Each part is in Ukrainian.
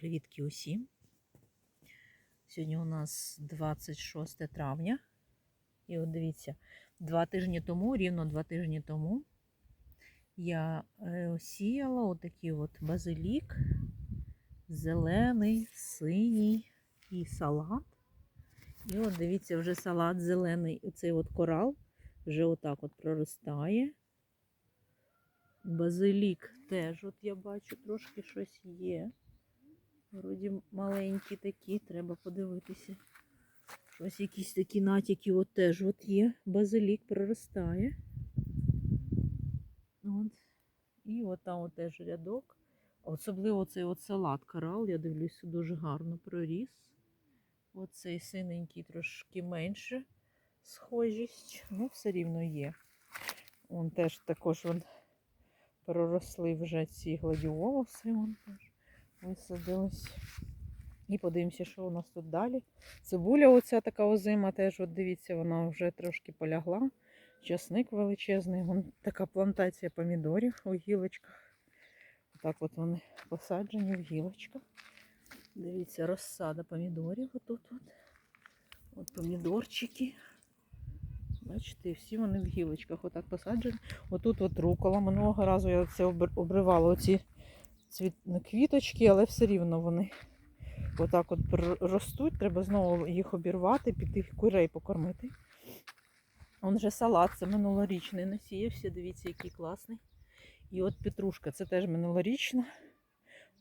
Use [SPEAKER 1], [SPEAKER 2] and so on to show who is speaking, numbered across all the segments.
[SPEAKER 1] Привітки усім. Сьогодні у нас 26 травня. І от дивіться, два тижні тому, рівно два тижні тому, я е, сіяла отакий от базилік, зелений, синій і салат. І от дивіться, вже салат зелений, оцей от корал вже отак от проростає. Базилік теж, от я бачу, трошки щось є. Вроді маленькі такі, треба подивитися. Щось якісь такі натяки от теж от є. Базилік проростає. От. І от там от теж рядок. Особливо цей от салат корал, я дивлюся, дуже гарно проріс. Оцей синенький трошки менше схожість, ну все рівно є. Он теж також он проросли вже ці гладіолуси. Вон теж висадились. І подивимося, що у нас тут далі. Цибуля оця така озима теж, от дивіться, вона вже трошки полягла. Часник величезний. Вон така плантація помідорів у гілочках. Так от вони посаджені в гілочках. Дивіться, розсада помідорів отут. От, от помідорчики. Бачите, всі вони в гілочках отак посаджені. Отут от рукола. Минулого разу я це обривала оці цвіт... квіточки, але все рівно вони отак от ростуть. Треба знову їх обірвати, піти курей покормити. Он же салат, це минулорічний насіявся. Дивіться, який класний. І от петрушка, це теж минулорічна.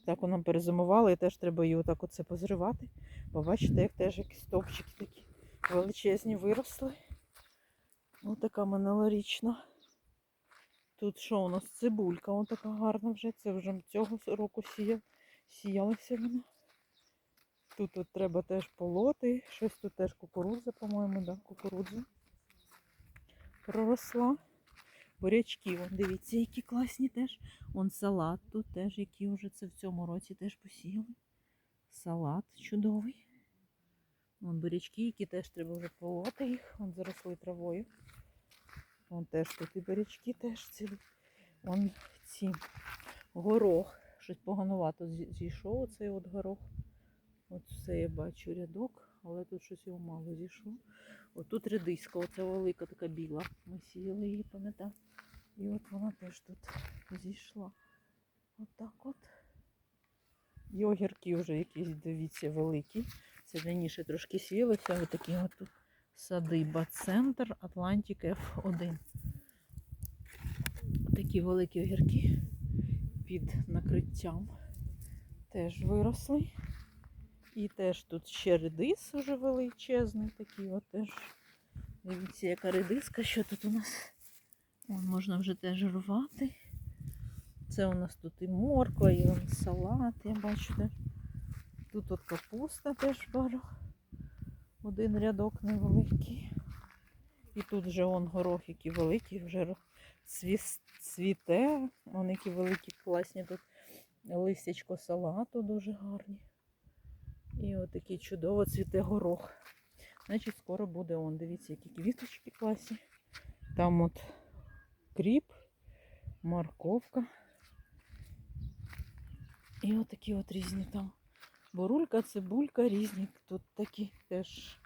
[SPEAKER 1] Так вона перезимувала і теж треба її отак оце позривати. Побачите, як теж якісь стовпчики такі величезні виросли. Ось така минулорічна. Тут що у нас цибулька, ось така гарна вже. Це вже цього року сія... сіялася вона. Тут от треба теж полоти. Щось тут теж кукурудза, по-моєму, да, кукурудза проросла. Бурячки, вон, дивіться, які класні теж. Вон салат тут теж, який вже це в цьому році теж посіяли. Салат чудовий. Вон бурячки, які теж треба вже полоти їх. Вон заросли травою. Вон теж тут і бурячки теж цілі. Вон ці горох. Щось поганувато зійшов оцей от горох. Все я бачу рядок, але тут щось його мало зійшло. Отут редиска, оця велика така біла. Ми сіяли її, пам'ятаю. І от вона теж тут зійшла. Отак от. І огірки вже якісь, дивіться, великі. Це раніше трошки сіялися. Ось такі от тут садиба центр Атлантик F1. Такі великі огірки під накриттям теж виросли. І теж тут ще редис уже величезний такий. От теж. Дивіться, яка редиска, що тут у нас. Вон можна вже теж рвати. Це у нас тут і морква, і салат, я бачу. Тут от капуста теж пару. Один рядок невеликий. І тут вже он горох, який великий, вже цвіте. Вон які великі, класні тут листячко салату дуже гарні. І отакий чудово цвіте горох. Значить, скоро буде он. Дивіться, які квіточки класні. Там от кріп, морковка. І отакі от різні там. Бурулька, цибулька, різні. Тут такі теж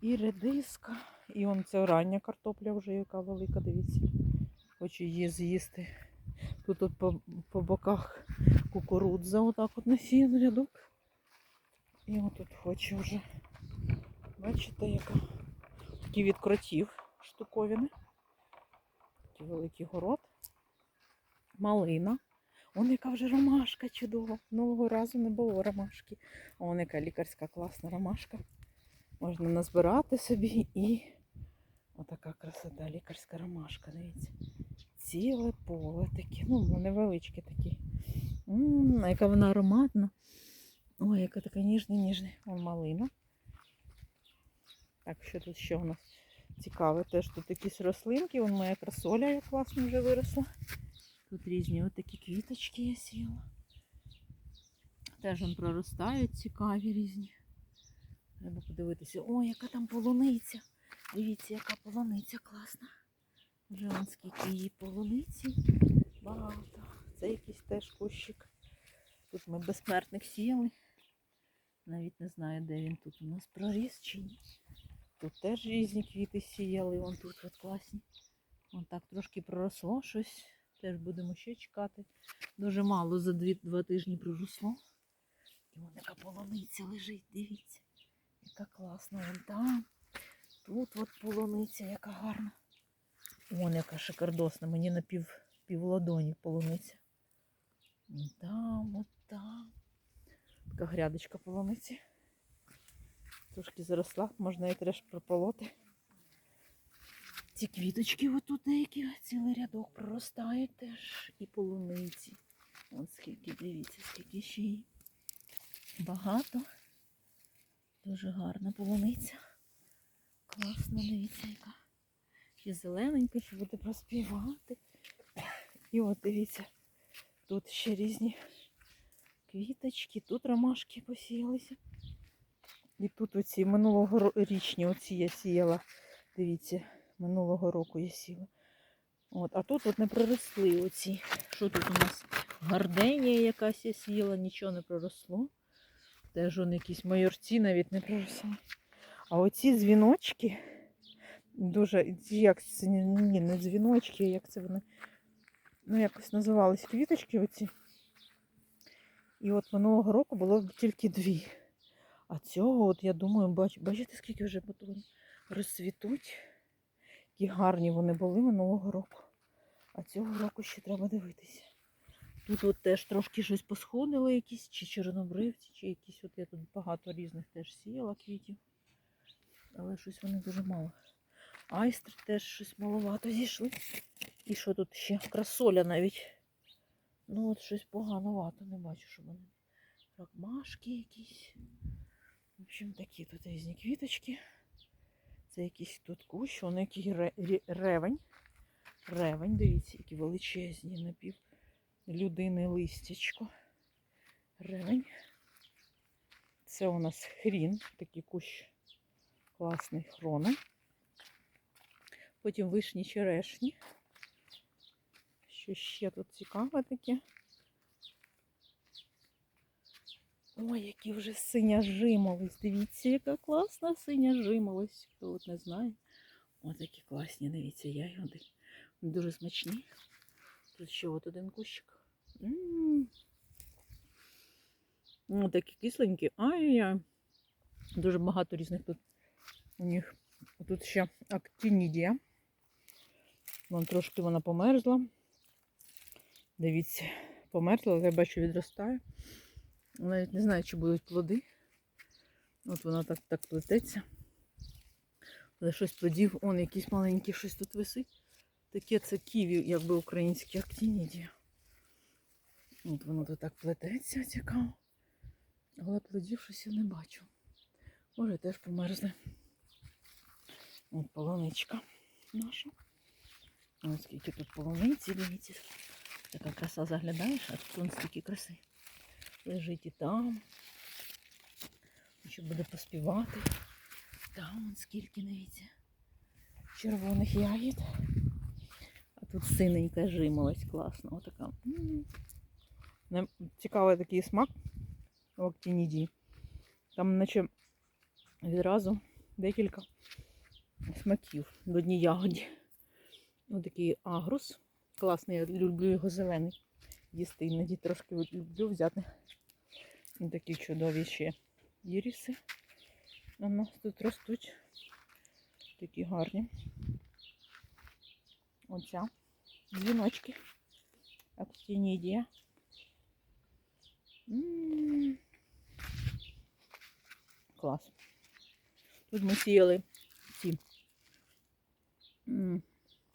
[SPEAKER 1] і редиска. І он це рання картопля вже яка велика, дивіться. Хочу її з'їсти. Тут от по, по боках кукурудза, отак от насіян рядок. І отут хочу вже. Бачите, яка такі від штуковини. Такий великий город. Малина. Он яка вже ромашка чудова. Нового разу не було ромашки. А вон яка лікарська класна ромашка. Можна назбирати собі і отака красота, лікарська ромашка. Дивіться. Ціле поле таке. Ну, невеличке такі. М, яка вона ароматна. Ой, яка така ніжна, ніжна. Вон малина. Так, що тут ще у нас цікаве? Теж тут якісь рослинки. Вон моя красоля як класно вже виросла. Тут різні отакі квіточки я сіла. Теж вон проростають цікаві різні. Треба подивитися. Ой, яка там полуниця. Дивіться, яка полуниця класна. Вже вон скільки її полуниці. Багато. Це якийсь теж кущик. Тут ми безсмертник сіяли. Навіть не знаю, де він тут у нас проріс чи ні. Тут теж різні квіти сіяли, вон тут от класні. Вон так трошки проросло щось. Теж будемо ще чекати. Дуже мало за дві, два тижні проросло. І вон яка полуниця лежить, дивіться. Яка класна. Вон там. Тут от полуниця, яка гарна. Вон яка шикардосна. Мені на пів, пів ладоні полуниця. Вон Там, от там. Така грядочка полуниці. Трошки заросла, можна її теж прополоти. Ці квіточки отут деякі, цілий рядок проростають теж і полуниці. От скільки, дивіться, скільки ще її. Багато. Дуже гарна полуниця. Класно, дивіться, яка. Ще зелененька, ще буде проспівати. І от дивіться, тут ще різні квіточки, тут ромашки посіялися. І тут оці минулого річні, оці я сіяла. Дивіться, минулого року я сіла. От, а тут от не проросли оці. Що тут у нас? Гарденія якась я сіяла, нічого не проросло. Теж вони якісь майорці навіть не проросли. А оці дзвіночки, дуже, як це, ні, не дзвіночки, як це вони, ну якось називались квіточки оці. І от минулого року було тільки дві. А цього, от я думаю, бач, бачите, скільки вже бутонів розцвітуть. Які гарні вони були минулого року. А цього року ще треба дивитися. Тут от теж трошки щось посходили, якісь, чи чорнобривці, чи якісь, от я тут багато різних теж сіяла квітів. Але щось вони дуже мало. Айстри теж щось маловато зійшли. І що тут ще? Красоля навіть. Ну от щось поганувато, не бачу, що вони. Ракмашки якісь. В общем, такі тут різні квіточки. Це якийсь тут кущ, воно який ревень. Ревень, дивіться, які величезні напів людини листячко. Ревень. Це у нас хрін, такий кущ класний хрона. Потім вишні черешні. Що ще тут цікаве таке? Ой, які вже синя жимолость. Дивіться, яка класна синя жимолость. Хто от не знає. Ось такі класні, дивіться, ягоди. Дуже смачні. Тут ще от один кущик. М. Ну, такі кисленькі. Ай-яй. Дуже багато різних тут у них. Тут ще актинідія. Вон трошки вона померзла. Дивіться, померзла, але я бачу, відростає. Навіть не знаю, чи будуть плоди. От вона так так плететься. Але щось плодів, он якийсь маленький щось тут висить. Таке це ківі, якби українські актинідія. От воно тут так плететься, цікаво. Але плодів щось я не бачу. Може теж померзли. От полуничка наша. Ось скільки тут полуниці, дивіться. Така краса заглядаєш, а тут стільки краси. Лежить і там. Ще буде поспівати. Там вон скільки дивіться. Червоних ягід. А тут синенька жимолость класна. Отака. Цікавий такий смак у актинідії. Там наче відразу декілька смаків в одній ягоді. Ось такий агрус. Класний, я люблю його зелений. Їсти іноді трошки люблю взяти. Ось такі чудові ще іріси. У нас тут ростуть. Такі гарні. Оця. Дзвіночки. Актинідія. М. Клас. Тут ми сіяли ці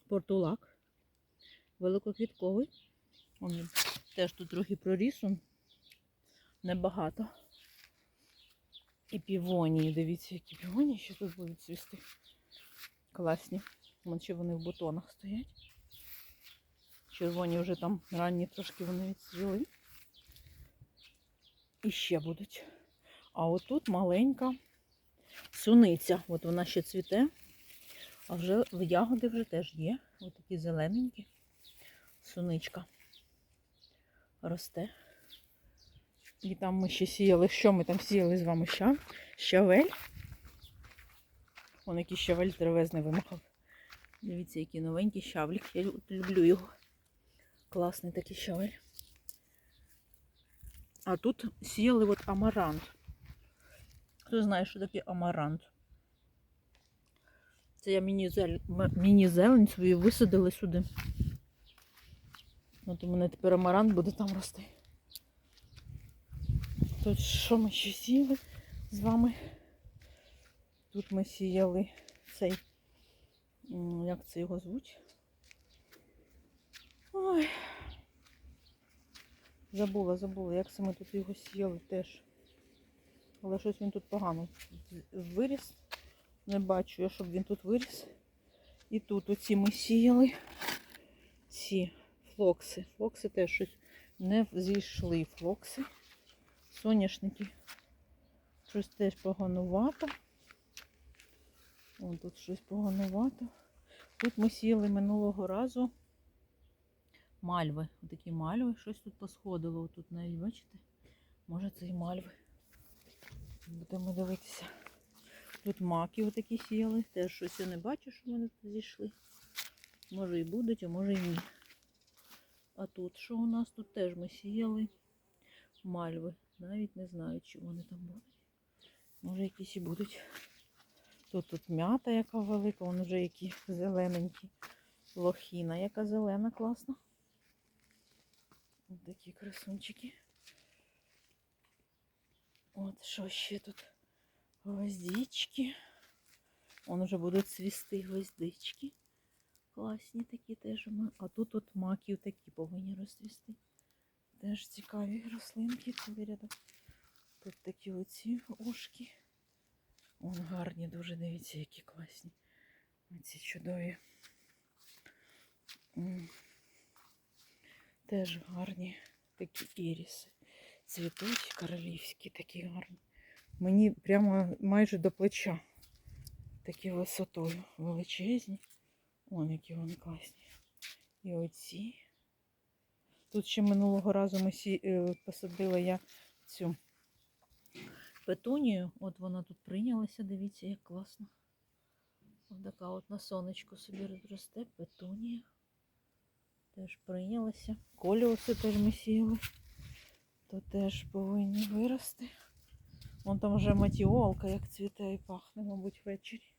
[SPEAKER 1] портулак. Великоквітковий. Он теж тут трохи проріс. Небагато. І півонії. Дивіться, які півонії ще тут будуть цвісти. Класні. Ще вони в бутонах стоять. Червоні вже там ранні трошки вони відцвіли. І ще будуть. А отут маленька суниця. От вона ще цвіте. А вже в ягоди вже теж є. Ось такі зелененькі. Суничка росте. І там ми ще сіяли. Що ми там сіяли з вами? Ща? Щавель. Вон який щавель тривезний вимахав. Дивіться, який новенький щавлік. Я люблю його. Класний такий щавель. А тут сіяли от амарант. Хто знає, що таке амарант? Це я міні-зелень свою висадила сюди. От у мене тепер амарант буде там рости. Тут що ми ще сіяли з вами? Тут ми сіяли цей, як це його звуть? Ой. Забула, забула, як це ми тут його сіяли теж. Але щось він тут погано виріс. Не бачу я, щоб він тут виріс. І тут оці ми сіяли. Ці флокси. Флокси теж щось не зійшли флокси. Соняшники. Щось теж поганувато. Вон тут щось поганувато. Тут ми сіяли минулого разу мальви. Отакі мальви. Щось тут посходило. Отут навіть, бачите? Може це і мальви. Будемо дивитися. Тут маки отакі сіяли. Теж щось я не бачу, що вони тут зійшли. Може і будуть, а може і ні. А тут що у нас? Тут теж ми сіяли мальви. Навіть не знаю, чи вони там будуть. Може якісь і будуть. Тут тут м'ята, яка велика, вон вже які зелененькі. Лохіна, яка зелена, класна. Ось такі красунчики. От що ще тут? Гвоздички. Вон вже будуть цвісти гвоздички. Класні такі теж. А тут от маків такі повинні розцвісти. Теж цікаві рослинки цілий рядок. Тут такі оці ушки. Вон гарні дуже, дивіться, які класні. Оці чудові. Теж гарні такі іріси. Цвітуть королівські, такі гарні. Мені прямо майже до плеча. Такі висотою величезні. Вон які вони класні. І оці. Тут ще минулого разу ми сі... е, посадила я цю петунію. От вона тут прийнялася, дивіться, як класно. Ось така от на сонечку собі росте петунія. Теж прийнялася. Коліуси теж ми сіяли. То теж повинні вирости. Вон там вже матіолка, як цвіте і пахне, мабуть, ввечері.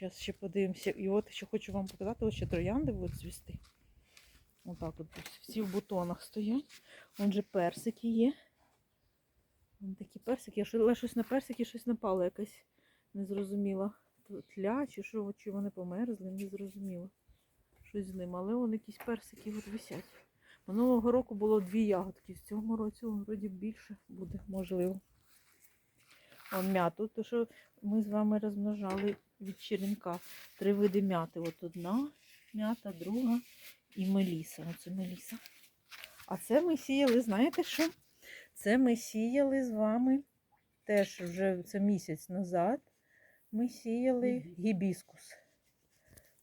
[SPEAKER 1] Зараз ще подивимося. І от ще хочу вам показати, ось ще троянди будуть цвісти. Отак от всі в бутонах стоять. Вон же персики є. Вон такі персики. Але щось на персики, щось напало якась незрозуміла. Тля чи що, чи вони померзли, не зрозуміло. Щось з ним. Але вон якісь персики от висять. Минулого року було дві ягодки. В цьому році вроді більше буде, можливо. Вон м'яту, то що ми з вами розмножали від черенка. Три види м'яти. От одна м'ята, друга і меліса. Оце меліса. А це ми сіяли, знаєте що? Це ми сіяли з вами теж вже це місяць назад. Ми сіяли гібіскус.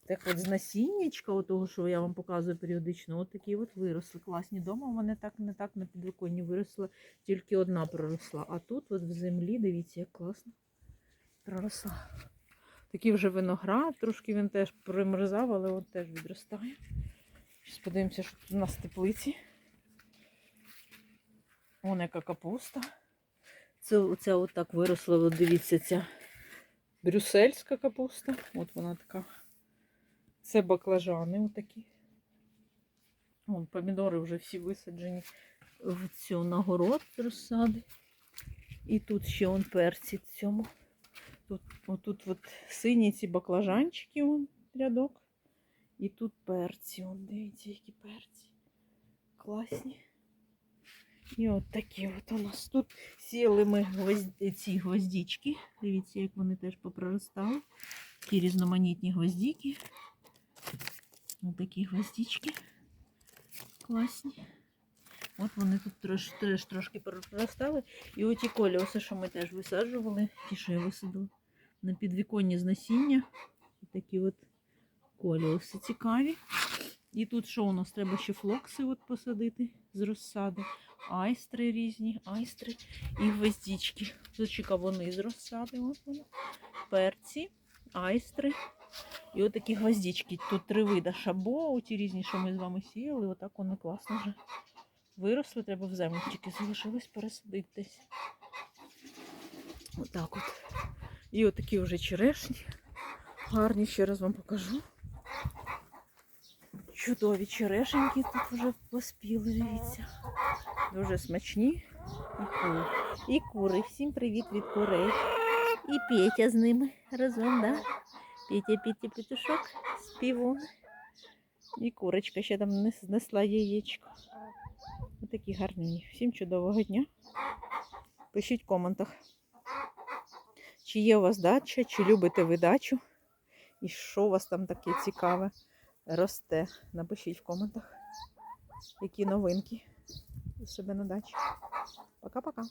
[SPEAKER 1] Так от з насіннячка, того, що я вам показую періодично, от такі от виросли. Класні дома. Вони так не так на підвиконні виросла, тільки одна проросла. А тут, от в землі, дивіться, як класно проросла. Такий вже виноград, трошки він теж примерзав, але от теж відростає. Зараз подивимося, що тут у нас в теплиці. Вон яка капуста. Це оця от так виросла, от дивіться, ця брюссельська капуста. От вона така. Це баклажани отакі. Вон помідори вже всі висаджені в цю нагород розсади. І тут ще он перці цьому. Тут, отут от сині ці баклажанчики, вон, рядок. І тут перці, вон, дивіться, які перці. Класні. І от такі от у нас тут сіяли ми гвозді, ці гвоздічки. Дивіться, як вони теж попроростали. Такі різноманітні гвоздіки. Ось такі гвоздічки. Класні. От вони тут трош, теж трошки проростали. І оті коліоси, що ми теж висаджували, ті, що я висадила на підвіконні з насіння. Такі от коліоси цікаві. І тут що у нас? Треба ще флокси от посадити з розсади. айстри різні, айстри і гвоздички. Тут вони з розсадимо. Перці, айстри. І отакі гвоздички. Тут три вида шабо, ті різні, що ми з вами сіяли. Отак вони класно вже виросли. Треба в землю тільки залишилось пересадити десь. Отак от. І отакі вже черешні. Гарні, ще раз вам покажу. Чудові черешеньки тут вже поспіли, дивіться. Дуже смачні. І кури. І кури. Всім привіт від курей. І Петя з ними разом, да? Петя, Петя, петушок, співун. І курочка ще там знесла яєчко. Отакі гарні. Всім чудового дня. Пишіть в коментах, чи є у вас дача, чи любите ви дачу. І що у вас там таке цікаве росте. Напишіть в коментах, які новинки у себе на дачі. Пока-пока.